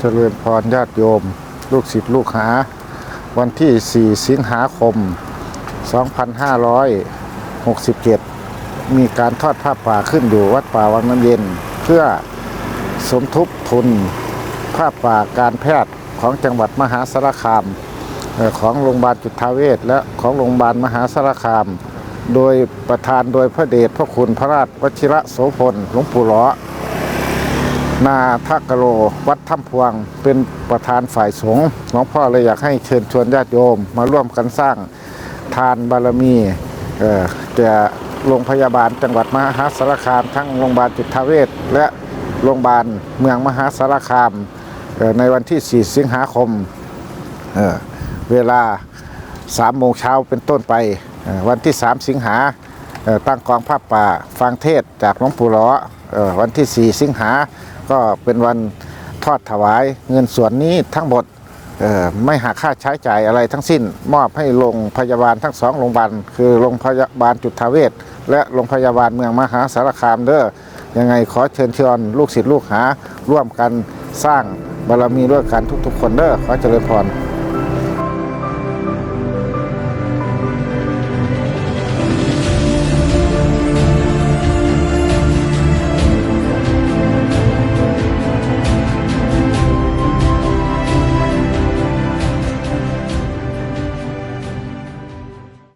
เจริญพรญาติโยม ลูกศิษย์ลูกหา วันที่ 4 สิงหาคม 2567 มีการทอดผ้าป่าขึ้นอยู่วัดป่าวังน้ำเย็น เพื่อสมทบทุนผ้าป่าการแพทย์ของจังหวัดมหาสารคามของโรงพยาบาลจุฑาเวชและของโรงพยาบาลมหาสารคาม โดยประธานโดยพระเดชพระคุณพระราชวชิระโสพลหลวงปู่หลอ นาทักโล วัดถ้ำพวง เป็นประธานฝ่ายสงฆ์หลวงพ่อเลยอยากให้เชิญชวนญาติโยม มาร่วมกันสร้างทานบารมีแก่โรงพยาบาลจังหวัดมหาสารคาม ทั้งโรงพยาบาลจุฑาเวชและโรงพยาบาลเมืองมหาสารคามในวันที่ 4 สิงหาคมเเวลา 3 โมงเช้าเป็นต้นไป วันที่ 3 สิงหาตั้งกองผ้าป่าฟังเทศจากหลวงปู่ลอเอ่อวันที่ 4 สิงหา ก็เป็นวันทอดถวายเงินส่วนนี้ทั้งหมดไม่หักค่าใช้จ่ายอะไรทั้งสิ้น มอบให้โรงพยาบาลทั้งสองโรงพยาบาลคือโรงพยาบาลจุฑาเวชและโรงพยาบาลเมืองมหาสารคามเด้อยังไงขอเชิญชวนลูกศิษย์ลูกหาร่วมกันสร้างบารมีด้วยกันทุกๆ คนเด้อขอเจริญพร